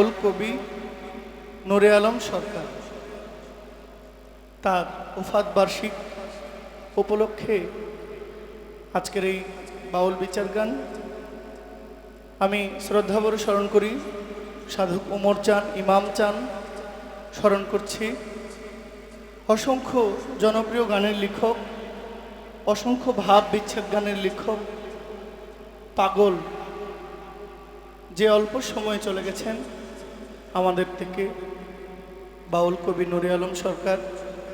মূল কবি নুরে আলম সরকার তার উফাত বার্ষিক উপলক্ষে আজকের এই বাউল বিচার গান। আমি শ্রদ্ধাভরে স্মরণ করি, সাধক উমর চান, ইমাম চান, স্মরণ করছি। অসংখ্য জনপ্রিয় গানের লেখক, অসংখ্য ভাব বিচ্ছেদ গানের লেখক, পাগল যে অল্প সময়ে চলে গেছেন। আমাদের থেকে বাউল কবি নুরে আলম সরকার,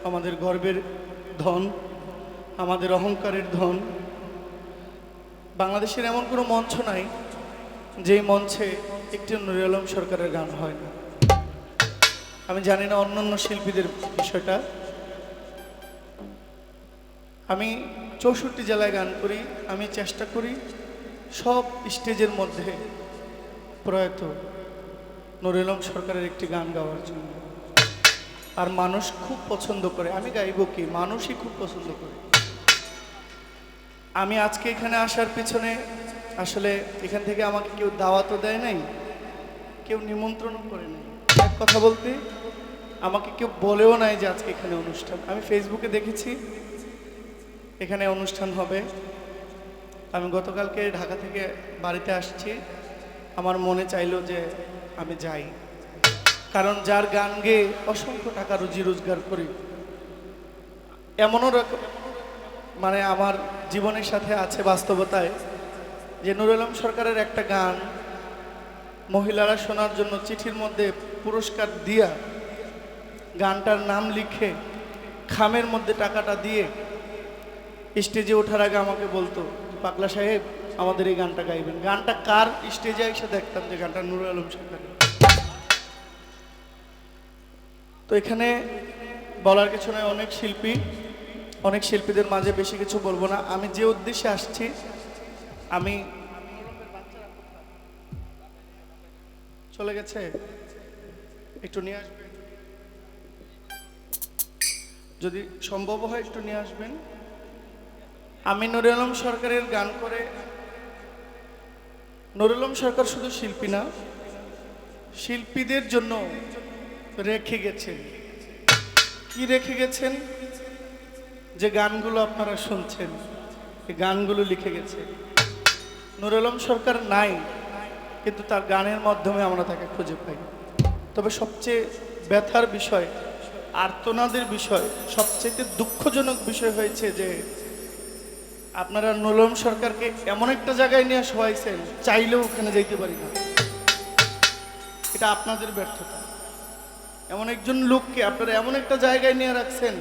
আমাদের গর্বের ধন, আমাদের অহংকারের ধন। বাংলাদেশের এমন কোনো মঞ্চ নাই যেই মঞ্চে একটি নুরে আলম সরকারের গান হয় না। আমি জানি না অন্যান্য শিল্পীদের বিষয়টা। আমি চৌষট্টি জেলায় গান করি, আমি চেষ্টা করি সব স্টেজের মধ্যে প্রয়াত নুরুলম সরকারের একটি গান গাওয়ার জন্য। আর মানুষ খুব পছন্দ করে, আমি গাইব কি? মানুষই খুব পছন্দ করে। আমি আজকে এখানে আসার পিছনে আসলে এখান থেকে আমাকে কেউ দাওয়াতও দেয় নাই, কেউ নিমন্ত্রণও করে নাই। এক কথা বলতে, আমাকে কেউ বলেও নাই যে আজকে এখানে অনুষ্ঠান। আমি ফেসবুকে দেখেছি, এখানে অনুষ্ঠান হবে। আমি গতকালকে ঢাকা থেকে বাড়িতে আসছি। আমার মনে চাইলো যে আমি যাই। কারণ যার গান গেয়ে অসংখ্য টাকা রুজি রোজগার করি, এমনও রকম মানে আমার জীবনের সাথে আছে বাস্তবতায় যে নুর আলম সরকারের একটা গান মহিলারা শোনার জন্য চিঠির মধ্যে পুরস্কার দিয়া গানটার নাম লিখে খামের মধ্যে টাকাটা দিয়ে স্টেজে ওঠার আগে আমাকে বলতো, পাগলা সাহেব আমাদের এই গানটা গাইবেন। গানটা কার স্টেজে এসে দেখতাম যে গানটা নুরুল আলম সরকারের তো এখানে বলার কিছু নয় অনেক শিল্পী, অনেক শিল্পীদের মাঝে বেশি কিছু বলব না। আমি যে উদ্দেশ্যে আসছি, আমি চলে গেছে? একটু নিয়ে আসবেন যদি সম্ভব হয় একটু নিয়ে আসবেন। আমি নুরে আলম সরকারের গান করে নুরুল আলম সরকার শুধু শিল্পী না, শিল্পীদের জন্য রেখে গেছেন। কি রেখে গেছেন? যে গানগুলো আপনারা শুনছেন, এই গানগুলো লিখে গেছে। নুরুল আলম সরকার নাই, কিন্তু তার গানের মাধ্যমে আমরা তাকে খুঁজে পাই। তবে সবচেয়ে ব্যথার বিষয়, আর্তনাদের বিষয় সবচেয়ে দুঃখজনক বিষয় হয়েছে যে আপনারা নলম সরকারকে এমন একটা জায়গায় নিয়ে শোয়াইছেন, চাইলেও ওখানে যাইতে পারি না। এটা আপনাদের ব্যর্থতা। এমন একজন লোককে আপনারা এমন একটা জায়গায় নিয়ে রাখছেন,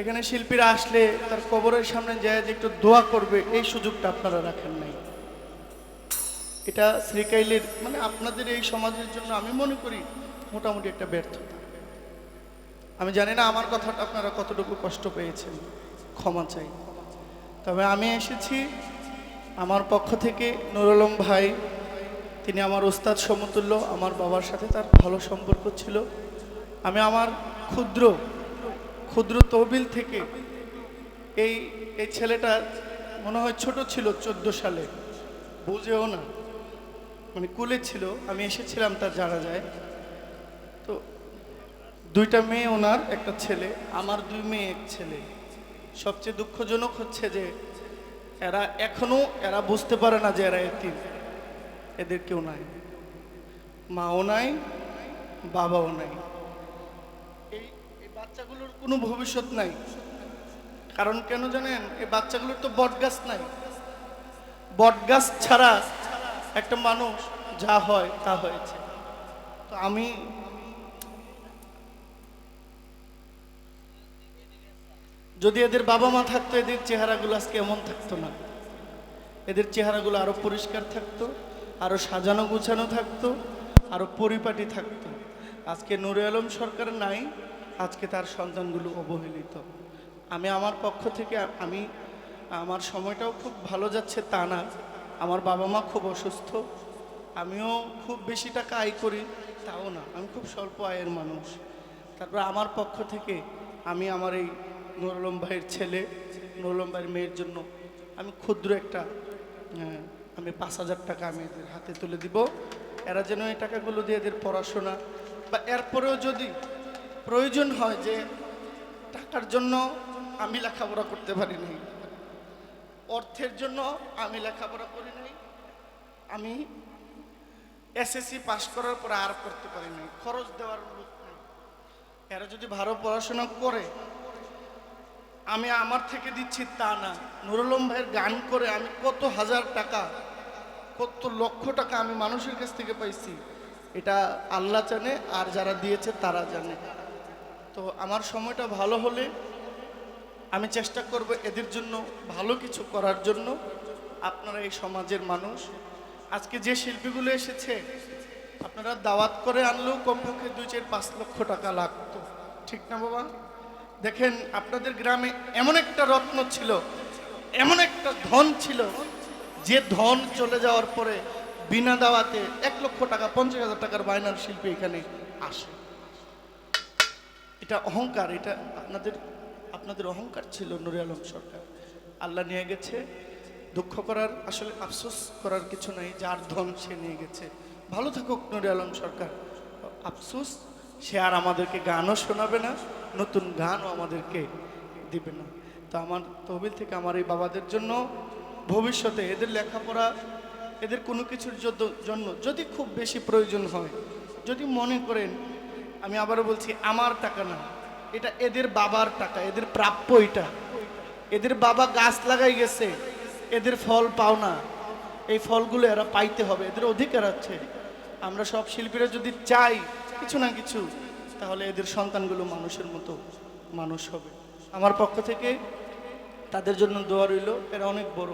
এখানে শিল্পীরা আসলে তার কবরের সামনে যায় যে একটু দোয়া করবে, এই সুযোগটা আপনারা রাখেন নাই। এটা শ্রীকাইলের মানে আপনাদের এই সমাজের জন্য আমি মনে করি মোটামুটি একটা ব্যর্থতা। আমি জানি না আমার কথাটা আপনারা কতটুকু কষ্ট পেয়েছেন, ক্ষমা চাই। তবে আমি এসেছি আমার পক্ষ থেকে নুরুলম ভাই, তিনি আমার ওস্তাদ সমতুল্য, আমার বাবার সাথে তার ভালো সম্পর্ক ছিল। আমি আমার ক্ষুদ্র ক্ষুদ্র তহবিল থেকে এই এই ছেলেটা মনে হয় ছোট ছিল, চোদ্দ সালে। বুঝেও না। মানে কুলে ছিল। আমি এসেছিলাম তার জানা যায়। তো দুইটা মেয়ে ওনার, একটা ছেলে, আমার দুই মেয়ে এক ছেলে। সবচেয়ে দুঃখজনক হচ্ছে যে এরা এখনও এরা বুঝতে পারে না যে এরা এতিম। এদের কেউ নাই। মাও নাই, বাবাও নাই। এই এই বাচ্চাগুলোর কোনো ভবিষ্যৎ নাই। কারণ কেন জানেন? এই বাচ্চাগুলোর তো বটগাছ নাই। বটগাছ ছাড়া একটা মানুষ যা হয় তা হয়েছে। তো আমি যদি এদের বাবা মা থাকতো, এদের চেহারাগুলো আজকে এমন থাকতো না। এদের চেহারাগুলো আরও পরিষ্কার থাকতো আরও সাজানো গুছানো থাকতো আরও পরিপাটি থাকতো। আজকে নুরে আলম সরকার নাই, আজকে তার সন্তানগুলো অবহেলিত। আমি আমার পক্ষ থেকে, আমি, আমার সময়টাও খুব ভালো যাচ্ছে তা না। আমার বাবা মা খুব অসুস্থ, আমিও খুব বেশি টাকা আয় করি তাও না। আমি খুব স্বল্প আয়ের মানুষ। তারপর আমার পক্ষ থেকে, আমি আমার এই নুরুলম ভাইয়ের ছেলে নুরুলম ভাইয়ের মেয়ের জন্য আমি ক্ষুদ্র একটা আমি পাঁচ হাজার টাকা আমি এদের হাতে তুলে দিব। এরা যেন এই টাকাগুলো দিয়ে এদের পড়াশোনা বা এরপরেও যদি প্রয়োজন হয় যে টাকার জন্য আমি লেখাপড়া করতে পারি নাই, অর্থের জন্য আমি লেখাপড়া করি নাই, আমি এসএসসি পাশ করার পরে আর করতে পারি নাই, খরচ দেওয়ার লোক নেই। এরা যদি ভালো পড়াশোনা করে আমি আমার থেকে দিচ্ছি তা না। নুরুলম ভাইয়ের গান করে আমি কত হাজার টাকা, কত লক্ষ টাকা আমি মানুষের কাছ থেকে পাইছি, এটা আল্লাহ জানে আর যারা দিয়েছে তারা জানে। তো আমার সময়টা ভালো হলে আমি চেষ্টা করব এদের জন্য ভালো কিছু করার জন্য। আপনারা এই সমাজের মানুষ। আজকে যে শিল্পীগুলো এসেছে, আপনারা দাওয়াত করে আনলেও কমপক্ষে দুই, চার, পাঁচ লক্ষ টাকা লাগতো। ঠিক না বাবা? দেখেন, আপনাদের গ্রামে এমন একটা রত্ন ছিল, এমন একটা ধন ছিল, যে ধন চলে যাওয়ার পরে বিনা দাওয়াতে এক লক্ষ টাকা, পঞ্চাশ হাজার টাকার বায়নার শিল্পী এখানে আসে। এটা অহংকার, এটা আপনাদের আপনাদের অহংকার ছিল নুরে আলম সরকার। আল্লাহ নিয়ে গেছে, দুঃখ করার, আসলে আফসোস করার কিছু নাই, যার ধন সে নিয়ে গেছে। ভালো থাকুক নুরে আলম সরকার। আফসোস, সে আর আমাদেরকে গানও শোনাবে না। নতুন গানও আমাদেরকে দিবে না। তো আমার তহবিল থেকে আমার এই বাবাদের জন্য ভবিষ্যতে এদের লেখাপড়া, এদের কোনো কিছুর জন্য- যদি খুব বেশি প্রয়োজন হয়, যদি মনে করেন, আমি আবারও বলছি, আমার টাকা না, এটা এদের বাবার টাকা, এদের প্রাপ্য এটা। এদের বাবা গাছ লাগাই গেছে, এদের ফল পাও না, এই ফলগুলো এরা পাইতে হবে, এদের অধিকার আছে। আমরা সব শিল্পীরা যদি চাই, কিছু না কিছু তাহলে এদের সন্তানগুলো মানুষের মতো মানুষ হবে। আমার পক্ষ থেকে তাদের জন্য দোয়া রইল, এরা অনেক বড়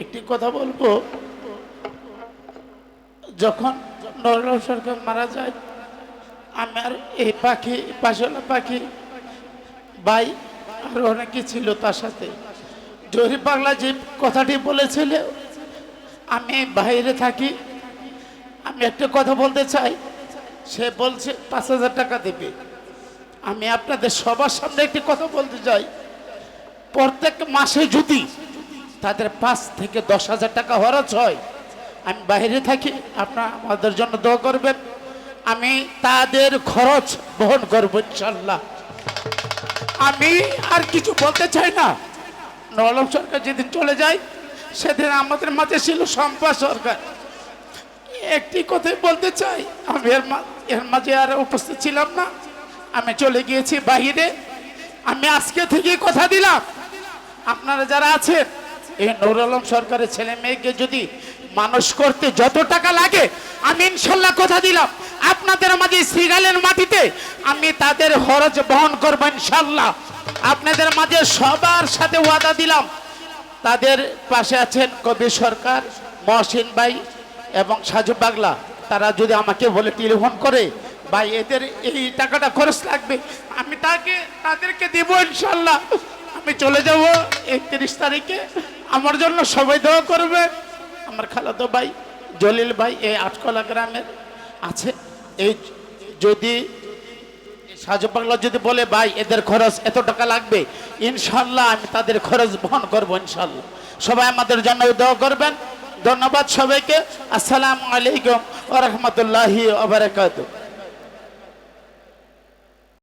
একটি কথা বলব, যখন নরলাল সরকার মারা যায়, আমার এই পাখি পাশলা পাখি, ভাই, আর অনেকে ছিল তার সাথে। জহির পাগলা যে কথাটি বলেছিল, আমি বাইরে থাকি আমি একটা কথা বলতে চাই। সে বলছে, পাঁচ হাজার টাকা দেবে। আমি আপনাদের সবার সামনে একটি কথা বলতে চাই। প্রত্যেক মাসে যদি তাদের পাঁচ থেকে দশ হাজার টাকা খরচ হয়, আমি বাইরে থাকি, আপনারা আমাদের জন্য দোয়া করবেন। আমি তাদের খরচ বহন করব ইনশাল্লাহ আমি আর কিছু বলতে চাই না। নলম সরকার যেদিন চলে যায়, সেদিন আমাদের মাঝে ছিল সম্পা সরকার। একটি কথাই বলতে চাই। আমি এর এর মাঝে আর উপস্থিত ছিলাম না। আমি চলে গিয়েছি বাহিরে। আমি আজকে থেকেই কথা দিলাম। আপনারা যারা আছেন, এই নুর আলম সরকারের ছেলে মেয়েকে যদি মানুষ করতে যত টাকা লাগে, আমি ইনশাল্লাহ কথা দিলাম। আপনাদের মাঝে শ্রীগালের মাটিতে আমি তাদের খরচ বহন করব ইনশাল্লাহ। আপনাদের মাঝে সবার সাথে ওয়াদা দিলাম। তাদের পাশে আছেন কবি সরকার, মহসিন ভাই। এবং সাজু পাগলা, তারা যদি আমাকে বলে টেলিফোন করে, ভাই, এদের এই টাকাটা খরচ লাগবে, আমি তাকে, তাদেরকে দেবো ইনশাল্লাহ। আমি চলে যাব একত্রিশ তারিখে। আমার জন্য সবাই দোয়া করবে। আমার খালাতো ভাই, জলিল ভাই, এই আটকলা গ্রামের আছে। এই যদি সাজু পাগলা যদি বলে, ভাই, এদের খরচ এত টাকা লাগবে, ইনশাল্লাহ আমি তাদের খরচ বহন করব ইনশাল্লাহ। সবাই আমাদের জন্য দোয়া করবেন। ধন্যবাদ সবাইকে। আসসালামু আলাইকুম ওরহমতুল্লাহি ওবরাকাতুহ